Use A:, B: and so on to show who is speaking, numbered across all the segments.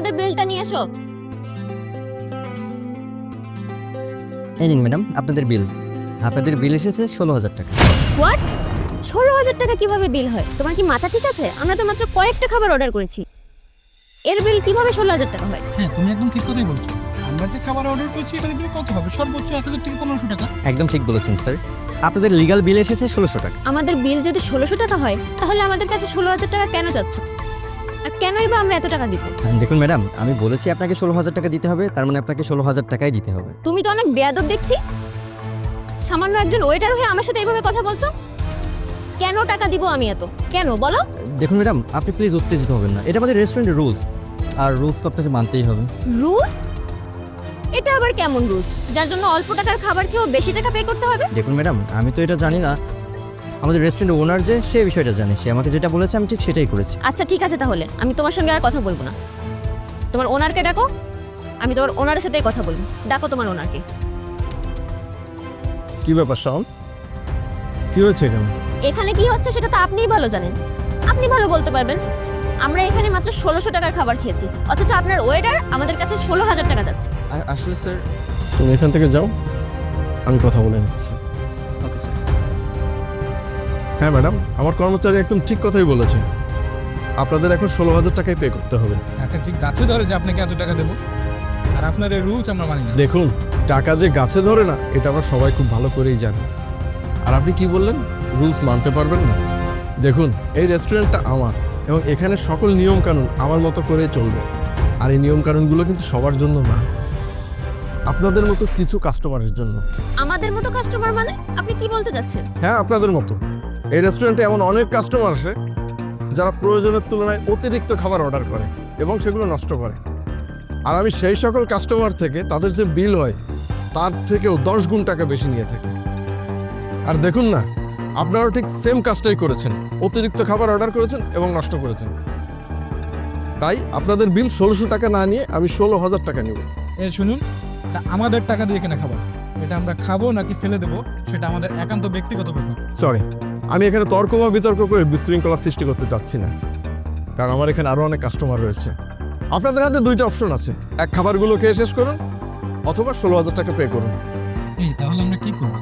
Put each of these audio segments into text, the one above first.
A: আমাদের বিলটা নিয়ে এসো।
B: এই নিন ম্যাডাম আপনাদের বিল। আপনাদের বিল এসেছে ষোলো হাজার টাকা।
A: হোয়াট ষোলো হাজার টাকা কীভাবে বিল হয়? তোমার কি মাথা ঠিক আছে? আমরা তো মাত্র কয়েকটা খাবার অর্ডার করেছি। এর বিল কীভাবে ষোলো হাজার টাকা হয়?
C: হ্যাঁ তুমি একদম ঠিক কথাই বলছো। আমরা যে খাবার অর্ডার করছি এটার বিল কত হবে? সর্বোচ্চ এক হাজার থেকে পনেরোশো টাকা।
B: একদম ঠিক বলেছেন স্যার। আপনাদের লিগাল বিল এসেছে ষোলোশো টাকা।
A: আমাদের বিল যদি ষোলোশো টাকা হয় তাহলে আমাদের কাছে ষোলো হাজার টাকা কেন যাচ্ছ? আর কেনই বা আমরা এত টাকা দিব?
B: দেখুন ম্যাডাম আমি বলেছি আপনাকে ষোলো হাজার টাকা দিতে হবে তার মানে আপনাকে ষোলো হাজার টাকাই দিতে হবে।
A: তুমি তো অনেক বেয়াদব দেখছি। সামান্য একজন ওয়েটার হয়ে আমার সাথে এইভাবে কথা বলছো? কেন টাকা দিব আমি এত? কেন বলো?
B: দেখুন ম্যাডাম আপনি প্লিজ উত্তেজিত হবেন না। এটা আমাদের রেস্টুরেন্টের রুলস আর রুলস তো আপনাকে মানতেই হবে।
A: রুলস এটা আবার কেমন রুলস যার জন্য অল্প টাকার খাবার খেয়েও বেশি টাকা পে করতে হবে?
B: দেখুন ম্যাডাম আমি তো এটা জানি না। আমাদের রেস্টুরেন্টের ওনার যে সে বিষয়টা জানে। সে আমাকে যেটা বলেছে আমি ঠিক সেটাই করেছি।
A: আচ্ছা ঠিক আছে তাহলে। আমি তোমার সঙ্গে আর কথা বলব না। তোমার ওনারকে ডাকো আমি তোমার ওনারের সাথে কথা বলব। ডাকো তোমার ওনারকে
D: কি ব্যাপার শাওন? কি হয়েছে এখানে?
A: এখানে কি হচ্ছে সেটা তো আপনিই ভালো জানেন। আপনি ভালো বলতে পারবেন। আমরা এখানে মাত্র ষোলোশো টাকার খাবার খেয়েছি। অথচ আপনার ওয়েটার আমাদের কাছে ষোলো হাজার টাকা যাচ্ছে।
B: আসলে স্যার
D: তুমি এখান থেকে যাও। আমি কথা বলে নিচ্ছি। হ্যাঁ ম্যাডাম আমার কর্মচারী একদম ঠিক কথাই বলেছে। আপনাদের এখন ষোলো হাজার টাকাই পে করতে হবে।
C: একাধিক গাছে ধরে যে আপনাকে এত টাকা দেবো আর আপনার এই রুলস আমরা মানি না।
D: দেখুন টাকা যে গাছে ধরে না এটা আমরা সবাই খুব ভালো করেই জানি। আর আপনি কি বললেন? রুলস মানতে পারবেন না। দেখুন এই রেস্টুরেন্টটা আমার এবং এখানে সকল নিয়ম কানুন আমার মতো করে চলবে। আর এই নিয়ম কানুনগুলো কিন্তু সবার জন্য না। আপনাদের মতো কিছু কাস্টমারের জন্য।
A: আমাদের মতো কাস্টমার মানে? আপনি কি বলতে চাচ্ছেন
D: হ্যাঁ আপনাদের মতো। এই রেস্টুরেন্টে এমন অনেক কাস্টমার আসে যারা প্রয়োজনের তুলনায় অতিরিক্ত খাবার অর্ডার করে এবং সেগুলো নষ্ট করে। আর আমি সেই সকল কাস্টমার থেকে তাদের যে বিল হয় তার থেকেও দশ গুণ টাকা বেশি নিয়ে থাকি। আর দেখুন না আপনারাও ঠিক সেম কাজটাই করেছেন। অতিরিক্ত খাবার অর্ডার করেছেন এবং নষ্ট করেছেন। তাই আপনাদের বিল ষোলোশো টাকা না নিয়ে আমি ষোলো হাজার টাকা নেব।
C: এ শুনুন আমাদের টাকা দিয়ে কেনা খাবার? এটা আমরা খাব নাকি ফেলে দেবো? সেটা আমাদের একান্ত ব্যক্তিগত ব্যাপার।
D: সরি আমি এখানে তর্ক বা বিতর্ক করে বিশৃঙ্খলা সৃষ্টি করতে চাচ্ছি না। কারণ আমার এখানে আরও অনেক কাস্টমার রয়েছে। আপনাদের হাতে দুইটা অপশন আছে। এক খাবারগুলো খেয়ে শেষ করুন অথবা ষোলো হাজার টাকা পে করুন।
C: এই তাহলে আমরা কি করব?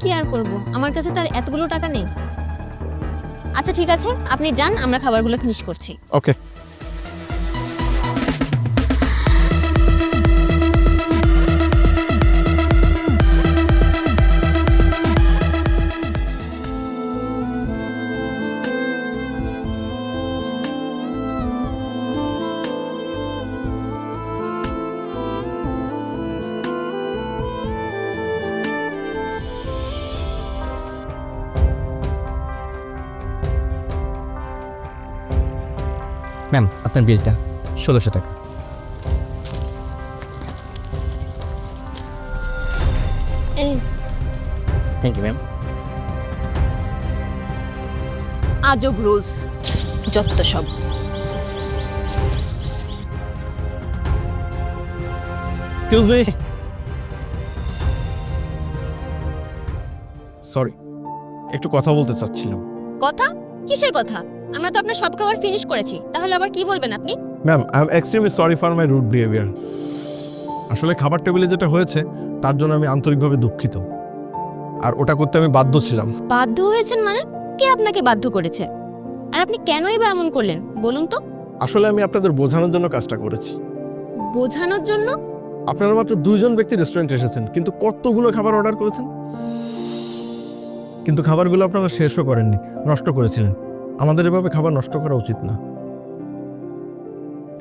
A: কি আর করব? আমার কাছে তার এতগুলো টাকা নেই। আচ্ছা ঠিক আছে। আপনি যান আমরা খাবারগুলো ফিনিশ করছি।
D: ওকে
B: ম্যাম আপনার বিলটা ষোলোশো টাকা। থ্যাংক ইউ ম্যাম
A: আজব রুলস যত সব।
D: এক্সকিউজ মি সরি একটু কথা বলতে চাচ্ছিলাম।
A: কথা? কিসের কথা? আমরা তো আপনার সব খাবার ফিনিশ করেছি। তাহলে আবার কি বলবেন আপনি?
D: Ma'am I am extremely sorry for my rude behaviour আসলে খাবার টেবিলে যেটা হয়েছে তার জন্য আমি আন্তরিকভাবে দুঃখিত। আর ওটা করতে আমি বাধ্য ছিলাম।
A: বাধ্য হয়েছেন মানে? কে আপনাকে বাধ্য করেছে? আর আপনি কেনই বা এমন করলেন? বলুন তো।
D: আসলে আমি আপনাদের বোঝানোর জন্য কাজটা করেছি।
A: বোঝানোর জন্য?
D: আপনারা মাত্র দুইজন ব্যক্তি রেস্টুরেন্টে এসেছেন কিন্তু কতগুলো খাবার অর্ডার করেছেন? কিন্তু খাবারগুলো আপনারা শেষও করেননি নষ্ট করেছিলেন। আমাদের এভাবে খাবার নষ্ট করা উচিত না।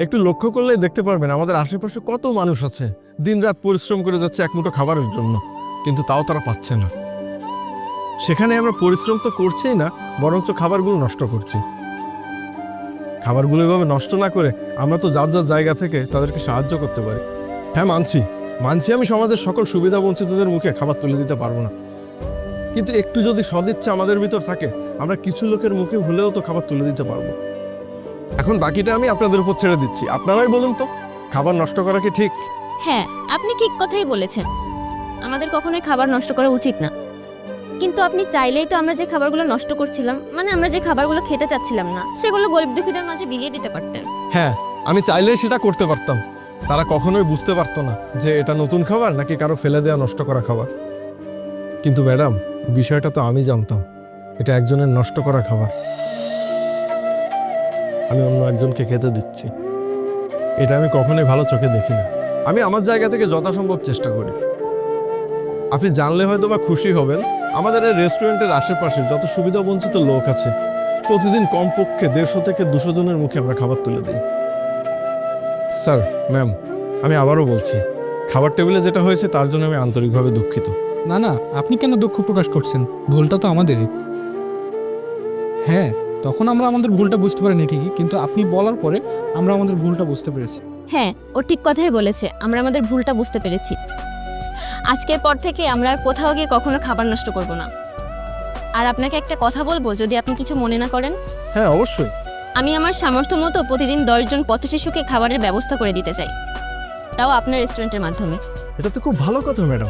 D: একটু লক্ষ্য করলেই দেখতে পারবেন আমাদের আশেপাশে কত মানুষ আছে। দিনরাত পরিশ্রম করে যাচ্ছে এক মুঠো খাবারের জন্য, কিন্তু তাও তারা পাচ্ছে না। সেখানে আমরা পরিশ্রম তো করছেই না, বরঞ্চ খাবারগুলো নষ্ট করছি। খাবারগুলো এভাবে নষ্ট না করে আমরা তো যার যার জায়গা থেকে তাদেরকে সাহায্য করতে পারি। হ্যাঁ মানছি। মানছি আমি সমাজের সকল সুবিধা বঞ্চিতদের মুখে খাবার তুলে দিতে পারব না। কিন্তু একটু যদি সদিচ্ছা আমাদের ভিতর থাকে আমরা কিছু লোকের মুখে ভুলেও তো খাবার তুলে দিতে পারব। এখন বাকিটা আমি আপনাদের উপর ছেড়ে দিচ্ছি। আপনারাই বলুন তো খাবার নষ্ট করা কি ঠিক?
A: হ্যাঁ আপনি ঠিক কথাই বলেছেন। আমাদের কখনোই খাবার নষ্ট করা উচিত না। কিন্তু আপনি চাইলেই তো আমরা যে খাবারগুলো নষ্ট করছিলাম মানে আমরা যে খাবারগুলো খেতে চাচ্ছিলাম না সেগুলো গরিব দুঃখীদের মাঝে বিলিয়ে দিতে পারতেন।
D: হ্যাঁ আমি চাইলেই সেটা করতে পারতাম। তারা কখনোই বুঝতে পারতো না যে এটা নতুন খাবার নাকি কারও ফেলে দেওয়া নষ্ট করা খাবার। কিন্তু ম্যাডাম বিষয়টা তো আমি জানতাম। এটা একজনের নষ্ট করা খাবার। আমি অন্য একজনকে খেতে দিচ্ছি। এটা আমি কখনোই ভালো চোখে দেখি না। আমি আমার জায়গা থেকে যথাসম্ভব চেষ্টা করি। আপনি জানলে হয়তো বা খুশি হবেন, আমাদের এই রেস্টুরেন্টের আশেপাশে যত সুবিধা বঞ্চিত লোক আছে, প্রতিদিন কমপক্ষে দেড়শো থেকে দুশো জনের মুখে আমরা খাবার তুলে দিই। স্যার, ম্যাম, আমি আবারও বলছি, খাবার টেবিলে যেটা হয়েছে তার জন্য আমি আন্তরিকভাবে দুঃখিত।
C: না না আপনি কেন দুঃখ প্রকাশ করছেন? ভুলটা তো আমাদেরই। হ্যাঁ তখন আমরা আমাদের ভুলটা বুঝতে পারিনি ঠিকই কিন্তু আপনি বলার পরে আমরা আমাদের ভুলটা বুঝতে পেরেছি।
A: হ্যাঁ ও ঠিক কথাই বলেছে আমরা আমাদের ভুলটা বুঝতে পেরেছি। আজকের পর থেকে আমরা আর কোথাও গিয়ে কখনো খাবার নষ্ট করব না। আর আপনাকে একটা কথা বলব যদি আপনি কিছু মনে না করেন?
D: হ্যাঁ অবশ্যই।
A: আমি আমার সামর্থ্য মতো প্রতিদিন দশজন পথ শিশুকে খাবারের ব্যবস্থা করে দিতে চাই। তাও আপনার রেস্টুরেন্টের মাধ্যমে।
D: এটা তো খুব ভালো কথা ম্যাডাম।